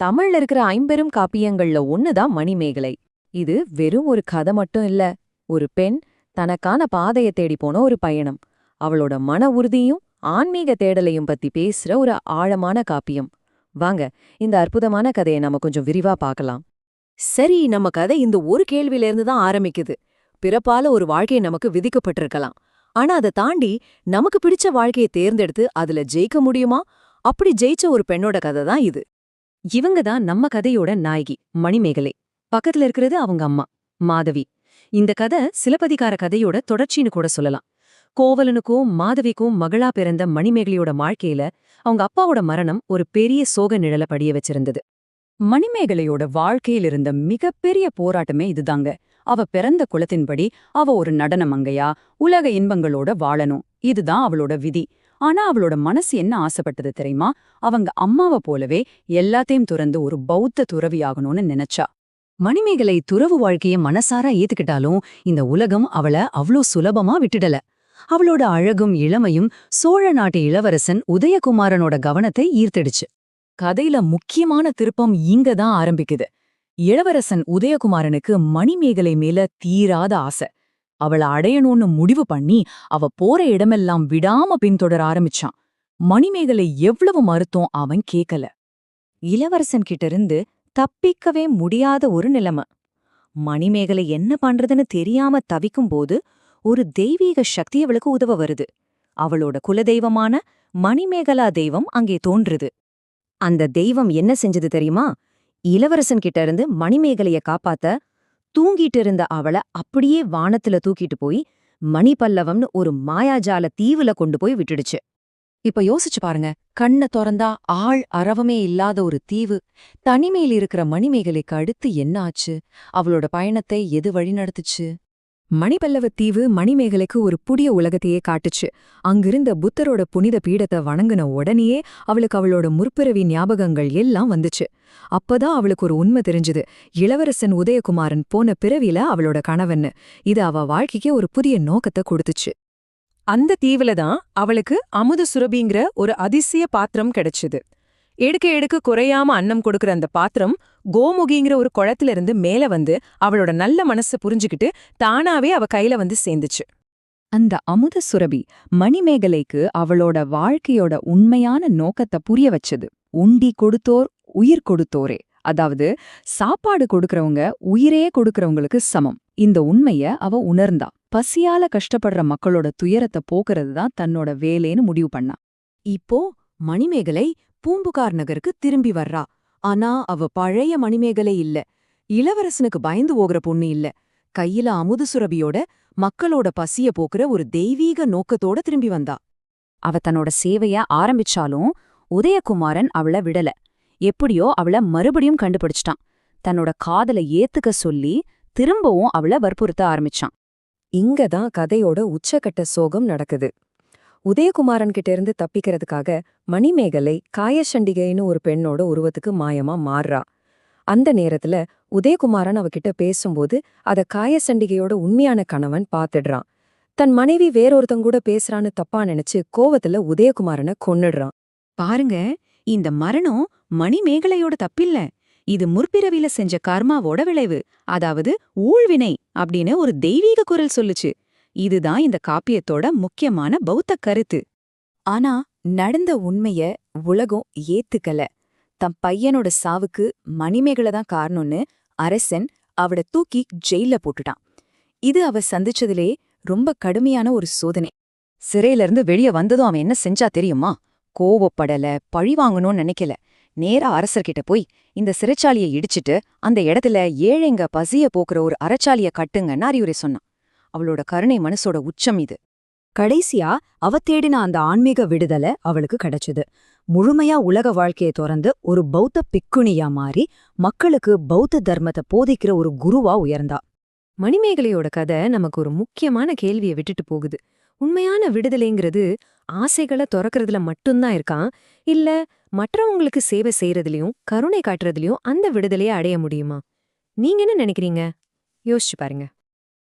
தமிழ்ல இருக்கிற ஐம்பெரும் காப்பியங்கள்ல ஒண்ணுதான் மணிமேகலை. இது வெறும் ஒரு கதை மட்டும் இல்ல ஒரு பெண் தனக்கான பாதையை தேடி போன ஒரு பயணம். அவளோட மன உறுதியும் ஆன்மீக தேடலையும் பத்தி பேசுற ஒரு ஆழமான காப்பியம். வாங்க இந்த அற்புதமான கதையை நம்ம கொஞ்சம் விரிவா பார்க்கலாம். சரி நம்ம கதை இந்த ஒரு கேள்வியில இருந்து தான் ஆரம்பிக்குது. பிறப்பால ஒரு வாழ்க்கை நமக்கு விதிக்கப்பட்டிருக்கலாம். ஆனா அதை தாண்டி நமக்கு பிடிச்ச வாழ்க்கையை தேர்ந்தெடுத்து அதுல ஜெயிக்க முடியுமா? அப்படி ஜெயிச்ச ஒரு பெண்ணோட கதை தான் இது. இவங்க தான் நம்ம கதையோட நாயகி மணிமேகலை. பக்கத்துல இருக்கிறது அவங்க அம்மா மாதவி. இந்த கதை சிலப்பதிகார கதையோட தொடர்ச்சின்னு கூட சொல்லலாம். கோவலனுக்கும் மாதவிக்கும் மகளா பிறந்த மணிமேகலையோட வாழ்க்கையில அவங்க அப்பாவோட மரணம் ஒரு பெரிய சோக நிழல படிய வச்சிருந்தது. மணிமேகலையோட வாழ்க்கையில் இருந்த மிகப்பெரிய போராட்டமே இதுதாங்க. அவ பிறந்த குலத்தின்படி அவ ஒரு நடன மங்கையா உலக இன்பங்களோட வாழணும். இதுதான் அவளோட விதி. ஆனா அவளோட மனசு என்ன ஆசைப்பட்டது தெரியுமா? அவங்க அம்மாவை போலவே எல்லாத்தையும் துறந்து ஒரு பௌத்த துறவியாகணும்னு நினைச்சா. மணிமேகலை துறவு வாழ்க்கைய மனசாரா ஏத்துக்கிட்டாலும் இந்த உலகம் அவள அவ்ளோ சுலபமா விட்டுடல. அவளோட அழகும் இளமையும் சோழ நாட்டு இளவரசன் உதயகுமாரனோட கவனத்தை ஈர்த்திடுச்சு. கதையில முக்கியமான திருப்பம் இங்க தான் ஆரம்பிக்குது. இளவரசன் உதயகுமாரனுக்கு மணிமேகலை மேல தீராத ஆசை. அவள அடையணும்னு முடிவு பண்ணி அவ போற இடமெல்லாம் விடாம பின்தொடர ஆரம்பிச்சான். மணிமேகலை எவ்வளவு மறுத்தோம் அவன் கேக்கல. இளவரசன் கிட்ட இருந்து தப்பிக்கவே முடியாத ஒரு நிலைமை. மணிமேகலை என்ன பண்றதுன்னு தெரியாம தவிக்கும்போது ஒரு தெய்வீக சக்தி அவளுக்கு உதவ வருது. அவளோட குலதெய்வமான மணிமேகலா தெய்வம் அங்கே தோன்றுது. அந்த தெய்வம் என்ன செஞ்சது தெரியுமா? இளவரசன் கிட்ட இருந்து மணிமேகலைய காப்பாத்த தூங்கிட்டு இருந்த அவள அப்படியே வானத்துல தூக்கிட்டு போய் மணிபல்லவம்னு ஒரு மாயாஜால தீவுல கொண்டு போய் விட்டுடுச்சு. இப்ப யோசிச்சு பாருங்க கண்ண திறந்தா ஆள் அறவமே இல்லாத ஒரு தீவு தனிமையில் இருக்கிற மணிமேகலைக்கு அடுத்து என்ன ஆச்சு? அவளோட பயணத்தை எது வழி நடத்துச்சு தீவு மணிமேகலைக்கு ஒரு புதிய உலகத்தையே காட்டுச்சு. அங்கிருந்த புத்தரோட புனித பீடத்தை வணங்குன உடனேயே அவளுக்கு அவளோட முற்பிறவி ஞாபகங்கள் எல்லாம் வந்துச்சு. அப்பதான் அவளுக்கு ஒரு உண்மை தெரிஞ்சுது. இளவரசன் உதயகுமாரன் போன பிறவில அவளோட கணவன்னு. இது அவ வாழ்க்கைக்கு ஒரு புதிய நோக்கத்தை கொடுத்துச்சு. அந்த தீவுல தான் அவளுக்கு அமுத சுரபிங்கிற ஒரு அதிசய பாத்திரம் கிடைச்சுது. எடுக்க எடுக்க குறையாம அன்னம் கொடுக்கற அந்த பாத்திரம் கோமுகிங்கிற ஒரு குளத்துல இருந்து மேல வந்து அவளோட நல்ல மனச புரிஞ்சுக்கிட்டு தானாவே அவ கையில வந்து சேர்ந்துச்சு. அந்த அமுத சுரபி மணிமேகலைக்கு அவளோட வாழ்க்கையோட உண்மையான நோக்கத்தை புரிய வச்சது. உண்டி கொடுத்தோர் உயிர் கொடுத்தோரே. அதாவது சாப்பாடு கொடுக்கறவங்க உயிரே கொடுக்கறவங்களுக்கு சமம். இந்த உண்மைய அவ உணர்ந்தா. பசியால கஷ்டப்படுற மக்களோட துயரத்தை போக்குறது தான் தன்னோட வேலைன்னு முடிவு பண்ணா. இப்போ மணிமேகலை பூம்புகார் நகருக்கு திரும்பி வர்றா. ஆனா அவ பழைய மணிமேகலை இல்ல. இளவரசனுக்கு பயந்து போகிற பொண்ணு இல்ல. கையில அமுது சுரபியோட மக்களோட பசிய போக்குற ஒரு தெய்வீக நோக்கத்தோட திரும்பி வந்தா. அவ தன்னோட சேவைய ஆரம்பிச்சாலும் உதயகுமாரன் அவள விடல. எப்படியோ அவள மறுபடியும் கண்டுபிடிச்சிட்டான். தன்னோட காதலை ஏத்துக்க சொல்லி திரும்பவும் அவள வற்புறுத்த ஆரம்பிச்சான். இங்க தான் கதையோட உச்சக்கட்ட சோகம் நடக்குது. உதயகுமாரன் கிட்ட இருந்து தப்பிக்கிறதுக்காக மணிமேகலை காயசண்டிகைன்னு ஒரு பெண்ணோட உருவத்துக்கு மாயமா மாறுறா. அந்த நேரத்துல உதயகுமாரன் அவகிட்ட பேசும்போது அத காயசண்டிகையோட உண்மையான கணவன் பாத்துடுறான். தன் மனைவி வேறொருத்தங்கூட பேசுறான்னு தப்பா நினைச்சு கோவத்துல உதயகுமாரனை கொன்னுடுறான். பாருங்க இந்த மரணம் மணிமேகலையோட தப்பில்ல. இது முற்பிறவில செஞ்ச கர்மாவோட விளைவு. அதாவது ஊழ்வினை அப்படின்னு ஒரு தெய்வீக குரல் சொல்லுச்சு. இதுதான் இந்த காப்பியத்தோட முக்கியமான பௌத்த கருத்து. ஆனா நடந்த உண்மைய உலகம் ஏத்துக்கல. தம் பையனோட சாவுக்கு மணிமேகலை தான் காரணம்னு அரசன் அவட தூக்கி ஜெயில போட்டுட்டான். இது அவ சந்திச்சதிலே ரொம்ப கடுமையான ஒரு சோதனை. சிறையில இருந்து வெளிய வந்ததும் அவன் என்ன செஞ்சா தெரியுமா? கோவப்படல பழி வாங்கணும்னு நினைக்கல. நேரா அரசர்கிட்ட போய் இந்த சிறைச்சாலியை இடிச்சிட்டு அந்த இடத்துல ஏழைங்க பசிய போக்குற ஒரு அறச்சாலிய கட்டுங்கன்னு அறிவுரை சொன்னான். அவளோட கருணை மனசோட உச்சம் இது. கடைசியா அவ தேடின அந்த ஆன்மீக விடுதலை அவளுக்கு கிடைச்சது. முழுமையா உலக வாழ்க்கையை திறந்து ஒரு பௌத்த பிக்குணியா மாறி மக்களுக்கு பௌத்த தர்மத்தை போதிக்கிற ஒரு குருவா உயர்ந்தா. மணிமேகலையோட கதை நமக்கு ஒரு முக்கியமான கேள்வியை விட்டுட்டு போகுது. உண்மையான விடுதலைங்கிறது ஆசைகளை துறக்கிறதுல மட்டும்தான் இருக்கான். இல்ல மற்றவங்களுக்கு சேவை செய்யறதுலயும் கருணை காட்டுறதுலயும் அந்த விடுதலையை அடைய முடியுமா? நீங்க என்ன நினைக்கிறீங்க? யோசிச்சு பாருங்க.